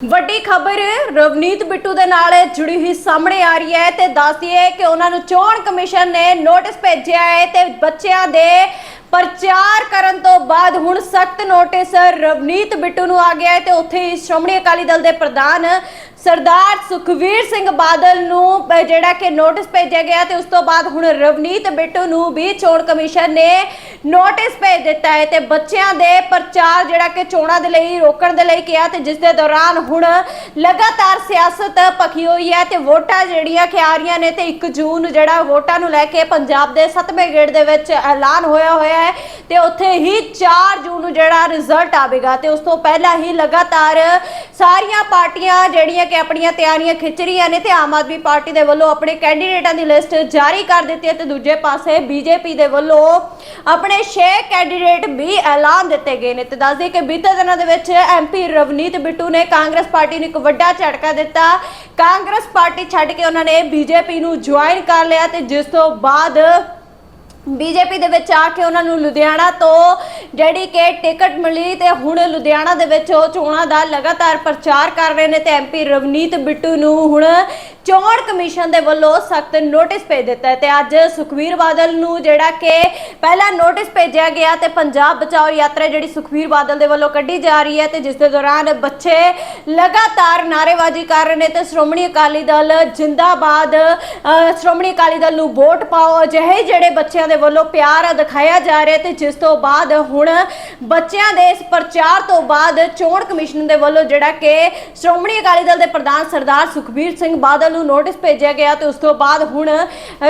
ਵੱਡੀ ਖਬਰ ਰਵਨੀਤ ਬਿੱਟੂ ਦੇ ਨਾਲ ਜੁੜੀ ਹੋਈ ਸਾਹਮਣੇ ਆ ਰਹੀ ਹੈ ਤੇ ਦੱਸਦੀ ਹੈ ਕਿ ਉਹਨਾਂ ਨੂੰ ਚੋਣ ਕਮਿਸ਼ਨ ਨੇ ਨੋਟਿਸ ਭੇਜਿਆ ਹੈ ਤੇ ਬੱਚਿਆਂ ਦੇ ਪ੍ਰਚਾਰ ਕਰਨ ਤੋਂ ਬਾਅਦ ਹੁਣ ਸਖਤ ਨੋਟਿਸ ਰਵਨੀਤ ਬਿੱਟੂ ਨੂੰ ਆ ਗਿਆ ਹੈ ਤੇ ਉੱਥੇ ਹੀ ਸ਼੍ਰੋਮਣੀ ਅਕਾਲੀ ਦਲ ਦੇ ਪ੍ਰਧਾਨ ਸਰਦਾਰ ਸੁਖਵੀਰ ਸਿੰਘ ਬਾਦਲ ਨੂੰ ਜਿਹੜਾ ਕਿ ਨੋਟਿਸ ਭੇਜਿਆ ਗਿਆ ਤੇ ਉਸ ਤੋਂ ਬਾਅਦ ਹੁਣ ਰਵਨੀਤ ਬਿੱਟੂ ਨੂੰ ਵੀ ਚੋਣ ਕਮਿਸ਼ਨ ਨੇ ਨੋਟਿਸ ਭੇਜ ਦਿੱਤਾ ਹੈ ਤੇ ਬੱਚਿਆਂ ਦੇ ਪ੍ਰਚਾਰ ਜਿਹੜਾ ਕਿ ਚੋਣਾਂ ਦੇ ਲਈ ਰੋਕਣ ਦੇ ਲਈ ਕਿਹਾ ਤੇ ਜਿਸ ਦੇ ਦੌਰਾਨ ਹੁਣ ਲਗਾਤਾਰ ਸਿਆਸਤ ਭਖੀ ਹੋਈ ਹੈ ਤੇ ਵੋਟਾਂ ਜਿਹੜੀਆਂ ਕਿ ਆ ਰਹੀਆਂ ਨੇ ਤੇ 1 ਜੂਨ ਨੂੰ ਜਿਹੜਾ ਵੋਟਾਂ ਨੂੰ ਲੈ ਕੇ ਪੰਜਾਬ ਦੇ 7ਵੇਂ ਗੇੜ ਦੇ ਵਿੱਚ ਐਲਾਨ ਹੋਇਆ ਹੋਇਆ ਹੈ ਤੇ ਉੱਥੇ ਹੀ 4 ਜੂਨ ਨੂੰ ਜਿਹੜਾ ਰਿਜ਼ਲਟ ਆਵੇਗਾ ਤੇ ਉਸ ਤੋਂ ਪਹਿਲਾਂ ਹੀ ਲਗਾਤਾਰ ਸਾਰੀਆਂ ਪਾਰਟੀਆਂ ਜਿਹੜੀਆਂ ਕਿ ਆਪਣੀਆਂ ਤਿਆਰੀਆਂ ਖਿੱਚ ਰਹੀਆਂ ਨੇ ਤੇ ਆਮ ਆਦਮੀ ਪਾਰਟੀ ਦੇ ਵੱਲੋਂ ਆਪਣੇ ਕੈਂਡੀਡੇਟਾਂ ਦੀ ਲਿਸਟ ਜਾਰੀ ਕਰ ਦਿੱਤੀ ਹੈ ਤੇ ਦੂਜੇ ਪਾਸੇ ਬੀਜੇਪੀ ਦੇ ਵੱਲੋਂ ਆਪਣੇ 6 ਕੈਂਡੀਡੇਟ ਵੀ ਐਲਾਨ ਦਿੱਤੇ ਗਏ ਨੇ ਤੇ ਦੱਸਦੇ ਕਿ ਬੀਤੇ ਦਿਨਾਂ ਦੇ ਵਿੱਚ ਐਮਪੀ ਰਵਨੀਤ ਬਿੱਟੂ ਨੇ ਕਾਂਗਰਸ ਪਾਰਟੀ ਨੂੰ ਇੱਕ ਵੱਡਾ ਝਟਕਾ ਦਿੱਤਾ। ਕਾਂਗਰਸ ਪਾਰਟੀ ਛੱਡ ਕੇ ਉਹਨਾਂ ਨੇ ਬੀਜੇਪੀ ਨੂੰ ਜੁਆਇਨ ਕਰ ਲਿਆ ਤੇ ਜਿਸ ਤੋਂ ਬਾਅਦ ਬੀਜੇਪੀ ਦੇ ਵਿੱਚ ਆ ਕੇ ਉਹਨਾਂ ਨੂੰ ਲੁਧਿਆਣਾ ਤੋਂ ਜਿਹੜੀ ਕਿ ਟਿਕਟ ਮਿਲੀ ਤੇ ਹੁਣ ਲੁਧਿਆਣਾ ਦੇ ਵਿੱਚ ਉਹ ਚੋਣਾਂ ਦਾ ਲਗਾਤਾਰ ਪ੍ਰਚਾਰ ਕਰ ਰਹੇ ਨੇ ਤੇ ਐਮਪੀ ਰਵਨੀਤ ਬਿੱਟੂ ਨੂੰ ਹੁਣ ਚੋਣ ਕਮਿਸ਼ਨ ਦੇ ਵੱਲੋਂ ਸਖਤ ਨੋਟਿਸ ਭੇਜ ਦਿੱਤਾ ਹੈ ਤੇ ਅੱਜ ਸੁਖਵੀਰ ਬਾਦਲ ਨੂੰ ਜਿਹੜਾ ਕਿ ਪਹਿਲਾ ਨੋਟਿਸ ਭੇਜਿਆ ਗਿਆ ਤੇ ਪੰਜਾਬ ਬਚਾਓ ਯਾਤਰਾ ਜਿਹੜੀ ਸੁਖਵੀਰ ਬਾਦਲ ਦੇ ਵੱਲੋਂ ਕੱਢੀ ਜਾ ਰਹੀ ਹੈ ਤੇ ਜਿਸ ਦੇ ਦੌਰਾਨ ਬੱਚੇ ਲਗਾਤਾਰ ਨਾਅਰੇਬਾਜ਼ੀ ਕਰ ਰਹੇ ਨੇ ਤੇ ਸ਼੍ਰੋਮਣੀ ਅਕਾਲੀ ਦਲ ਜਿੰਦਾਬਾਦ ਸ਼੍ਰੋਮਣੀ ਅਕਾਲੀ ਦਲ ਨੂੰ ਵੋਟ ਪਾਓ, ਅਜਿਹੇ ਜਿਹੜੇ ਬੱਚਿਆਂ ਦੇ ਵੱਲੋਂ ਪਿਆਰ ਦਿਖਾਇਆ ਜਾ ਰਿਹਾ ਤੇ ਜਿਸ ਤੋਂ ਬਾਅਦ ਹੁਣ ਬੱਚਿਆਂ ਦੇ ਇਸ ਪ੍ਰਚਾਰ ਤੋਂ ਬਾਅਦ ਚੋਣ ਕਮਿਸ਼ਨ ਦੇ ਵੱਲੋਂ ਜਿਹੜਾ ਕਿ ਸ਼੍ਰੋਮਣੀ ਅਕਾਲੀ ਦਲ ਦੇ ਪ੍ਰਧਾਨ ਸਰਦਾਰ ਸੁਖਬੀਰ ਸਿੰਘ ਬਾਦਲ ਨੂੰ ਨੋਟਿਸ ਭੇਜਿਆ ਗਿਆ ਤੇ ਉਸ ਤੋਂ ਬਾਅਦ ਹੁਣ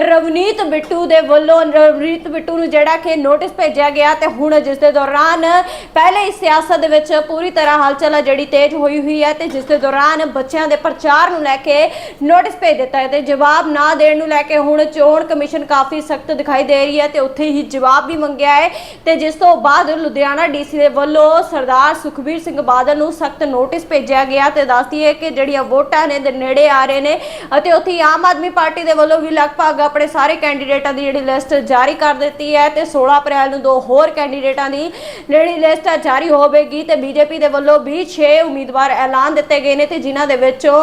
ਰਵਨੀਤ ਬਿੱਟੂ ਦੇ ਵੱਲੋਂ ਰਵਨੀਤ ਬਿੱਟੂ ਨੂੰ ਜਿਹੜਾ ਕਿ ਨੋਟਿਸ ਭੇਜਿਆ ਗਿਆ ਤੇ ਹੁਣ ਜਿਸ ਦੇ ਦੌਰਾਨ ਪਹਿਲੇ ਹੀ ਸਿਆਸਤ ਦੇ ਵਿੱਚ ਪੂਰੀ ਤਰ੍ਹਾਂ ਹਲਚਲ ਆ ਜਿਹੜੀ ਤੇਜ਼ ਹੋਈ ਹੋਈ ਹੈ ਤੇ ਜਿਸ ਦੇ ਦੌਰਾਨ ਬੱਚਿਆਂ ਦੇ ਪ੍ਰਚਾਰ ਨੂੰ ਲੈ ਕੇ ਨੋਟਿਸ ਭੇਜ ਦਿੱਤਾ ਹੈ ਤੇ ਜਵਾਬ ਨਾ ਦੇਣ ਨੂੰ ਲੈ ਕੇ ਹੁਣ ਚੋਣ ਕਮਿਸ਼ਨ ਕਾਫੀ ਸਖਤ ਦਿਖਾਈ ਦੇ ਰਹੀ ਹੈ ਤੇ ਉੱਥੇ ਹੀ ਜਵਾਬ ਵੀ ਮੰਗਿਆ ਹੈ ਤੇ ਜਿਸ ਤੋਂ ਬਾਅਦ ਲੁਧਿਆਣਾ ਡੀਸੀ ਦੇ ਵੱਲੋਂ ਸਰਦਾਰ ਸੁਖਬੀਰ ਸਿੰਘ ਬਾਦਲ ਨੂੰ ਸਖਤ ਨੋਟਿਸ ਭੇਜਿਆ ਗਿਆ ਤੇ ਦੱਸਦੀ ਹੈ ਕਿ ਜਿਹੜੀਆਂ ਵੋਟਾਂ ਨੇ ਦੇ ਨੇੜੇ ਆ ਰਹੇ ਨੇ ਅਤੇ ਉੱਥੇ ਆਮ ਆਦਮੀ ਪਾਰਟੀ ਦੇ ਵੱਲੋਂ ਵੀ ਲਗਭਗ ਆਪਣੇ ਸਾਰੇ ਕੈਂਡੀਡੇਟਾਂ ਦੀ ਜਿਹੜੀ ਲਿਸਟ ਜਾਰੀ ਕਰ ਦਿੱਤੀ ਹੈ ਤੇ 16 ਅਪ੍ਰੈਲ ਨੂੰ ਦੋ ਹੋਰ ਕੈਂਡੀਡੇਟਾਂ ਦੀ ਜਿਹੜੀ ਲਿਸਟ ਜਾਰੀ ਹੋਵੇਗੀ ਤੇ ਬੀਜੇਪੀ ਦੇ ਵੱਲੋਂ ਵੀ 6 ਉਮੀਦਵਾਰ ਐਲਾਨ ਦਿੱਤੇ ਗਏ ਨੇ ਤੇ ਜਿਨ੍ਹਾਂ ਦੇ ਵਿੱਚੋਂ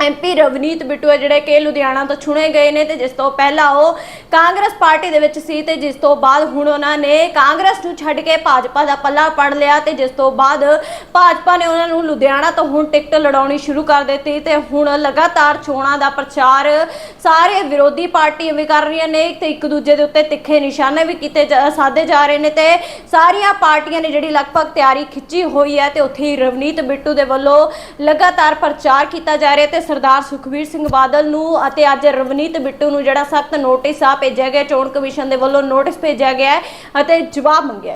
ਐਮਪੀ ਰਵਨੀਤ ਬਿੱਟੂ ਹੈ, ਜਿਹੜੇ ਕਿ ਲੁਧਿਆਣਾ ਤੋਂ ਚੁਣੇ ਗਏ ਨੇ ਤੇ ਜਿਸ ਤੋਂ ਪਹਿਲਾਂ ਉਹ ਕਾਂਗਰਸ ਪਾਰਟੀ ਦੇ ਵਿੱਚ ਸੀ ਤੇ ਜਿਸ ਤੋਂ ਬਾਅਦ ਹੁਣ ਉਹਨਾਂ ਨੇ ਕਾਂਗਰਸ ਨੂੰ ਛੱਡ ਕੇ ਭਾਜਪਾ ਦਾ ਪੱਲਾ ਪੜ ਲਿਆ ਤੇ ਜਿਸ ਤੋਂ ਬਾਅਦ ਭਾਜਪਾ ਨੇ ਉਹਨਾਂ ਨੂੰ ਲੁਧਿਆਣਾ ਤੋਂ ਹੁਣ ਟਿਕਟ ਲੜਾਉਣੀ ਸ਼ੁਰੂ ਕਰ ਦਿੱਤੀ ਤੇ ਹੁਣ ਲਗਾਤਾਰ ਚੋਣਾਂ ਦਾ ਪ੍ਰਚਾਰ ਸਾਰੇ ਵਿਰੋਧੀ ਪਾਰਟੀਆਂ ਵੀ ਕਰ ਰਹੀਆਂ ਨੇ ਤੇ ਇੱਕ ਦੂਜੇ ਦੇ ਉੱਤੇ ਤਿੱਖੇ ਨਿਸ਼ਾਨੇ ਵੀ ਕੀਤੇ ਜਾ- ਸਾਧੇ ਜਾ ਰਹੇ ਨੇ ਤੇ ਸਾਰੀਆਂ ਪਾਰਟੀਆਂ ਨੇ ਜਿਹੜੀ ਲਗਭਗ ਤਿਆਰੀ ਖਿੱਚੀ ਹੋਈ ਹੈ ਤੇ ਉੱਥੇ ਹੀ ਰਵਨੀਤ ਬਿੱਟੂ ਦੇ ਵੱਲੋਂ ਲਗਾਤਾਰ ਪ੍ਰਚਾਰ ਕੀਤਾ ਜਾ ਰਿਹਾ ਤੇ ਸਰਦਾਰ ਸੁਖਬੀਰ ਸਿੰਘ ਬਾਦਲ ਨੂੰ ਅਤੇ ਅੱਜ ਰਵਨੀਤ ਬਿੱਟੂ ਨੂੰ ਜਿਹੜਾ ਸਖਤ ਨੋਟਿਸ ਆ ਭੇਜਿਆ ਗਿਆ, ਚੋਣ ਕਮਿਸ਼ਨ ਦੇ ਵੱਲੋਂ ਨੋਟਿਸ ਭੇਜਿਆ ਗਿਆ ਹੈ ਅਤੇ ਜਵਾਬ ਮੰਗਿਆ